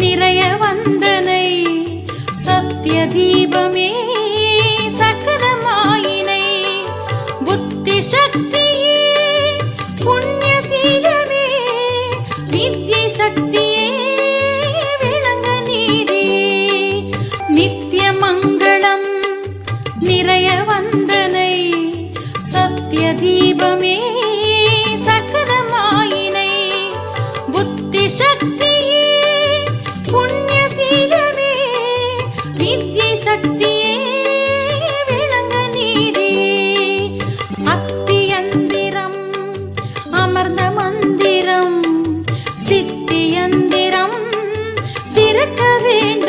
நிறைய வந்தனை சத்திய தீபமே சகலமாயினை. புத்தி சக்தியே புண்ணிய சீலமே வித்ய சக்தியே விளங்க நீதியே நித்திய மங்களம் நிறைய வந்தனை சத்திய தீபமே சகலமாயினை. புத்தி சக்தி வித்யை சக்தியே விளங்க நீரே. அத்தியந்திரம் அமர்ந்த மந்திரம் சித்தியந்திரம் சிறக்க வேண்டும்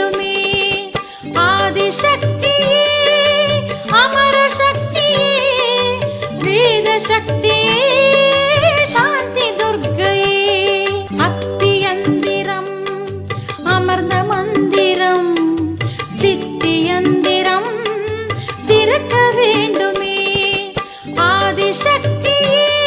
சித்தியந்திரம் சிறக்க வேண்டுமே. ஆதிசக்தியே